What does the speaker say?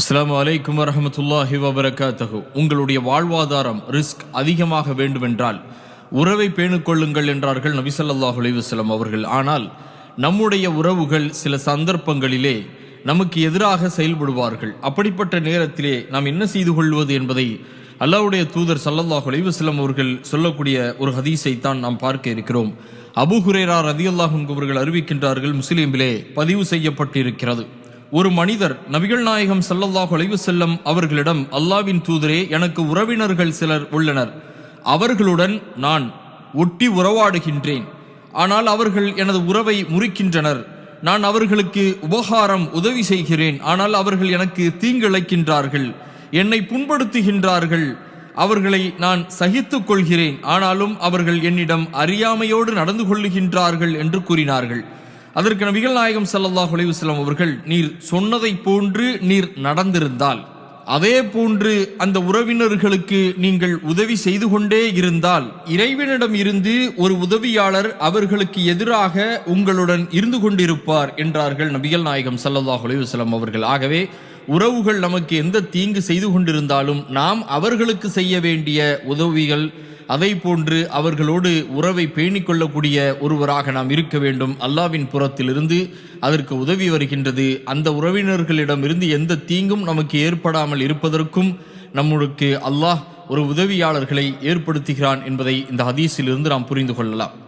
அஸ்லாம் அலைக்கும் வரமத்துல்லாஹி வபரகாத்தகு உங்களுடைய வாழ்வாதாரம் ரிஸ்க் அதிகமாக வேண்டுமென்றால் உறவை பேணிக் கொள்ளுங்கள் என்றார்கள் நபிசல்லாஹு அலைஹி அவர்கள். ஆனால் நம்முடைய உறவுகள் சில சந்தர்ப்பங்களிலே நமக்கு எதிராக செயல்படுவார்கள். அப்படிப்பட்ட நேரத்திலே நாம் என்ன செய்து கொள்வது என்பதை அல்லாவுடைய தூதர் ஸல்லல்லாஹு அலைஹி அவர்கள் சொல்லக்கூடிய ஒரு ஹதீஸை தான் நாம் பார்க்க இருக்கிறோம். அபு ஹுரேரா ரதியுல்லாஹ் அவர்கள் அறிவிக்கின்றார்கள் முஸ்லீமிலே பதிவு செய்யப்பட்டிருக்கிறது. ஒரு மனிதர் நபிகள் நாயகம் சல்லல்லாஹ் ஒளிவு செல்லும் அவர்களிடம் அல்லாவின் தூதரே எனக்கு உறவினர்கள் சிலர் உள்ளனர். அவர்களுடன் நான் ஒட்டி உறவாடுகின்றேன். ஆனால் அவர்கள் எனது உறவை முறிக்கின்றனர். நான் அவர்களுக்கு உபகாரம் உதவி செய்கிறேன். ஆனால் அவர்கள் எனக்கு தீங்கிழைக்கின்றார்கள். என்னை புண்படுத்துகின்றார்கள். அவர்களை நான் சகித்து கொள்கிறேன். ஆனாலும் அவர்கள் என்னிடம் அறியாமையோடு நடந்து கொள்ளுகின்றார்கள் என்று கூறினார்கள். அதற்கு நபிகள் நாயகம் ஸல்லல்லாஹு அலைஹி அவர்கள் நீர் சொன்னதை போன்று நீர் நடந்திருந்தால் அதே போன்று அந்த உறவினர்களுக்கு நீங்கள் உதவி செய்து கொண்டே இருந்தால் இறைவனிடம் இருந்து ஒரு உதவியாளர் அவர்களுக்கு எதிராக உங்களுடன் இருந்து கொண்டிருப்பார் என்றார்கள் நபிகள் நாயகம் ஸல்லல்லாஹு அலைஹி அவர்கள். ஆகவே உறவுகள் நமக்கு எந்த தீங்கு செய்து கொண்டிருந்தாலும் நாம் அவர்களுக்கு செய்ய வேண்டிய உதவிகள் அதை போன்று அவர்களோடு உறவை பேணிக் கொள்ளக்கூடிய ஒருவராக நாம் இருக்க வேண்டும். அல்லாவின் புறத்திலிருந்து அதற்கு உதவி வருகின்றது. அந்த உறவினர்களிடமிருந்து எந்த தீங்கும் நமக்கு ஏற்படாமல் இருப்பதற்கும் நம்மளுக்கு அல்லாஹ் ஒரு உதவியாளர்களை ஏற்படுத்துகிறான் என்பதை இந்த ஹதீஸிலிருந்து நாம் புரிந்து கொள்ளலாம்.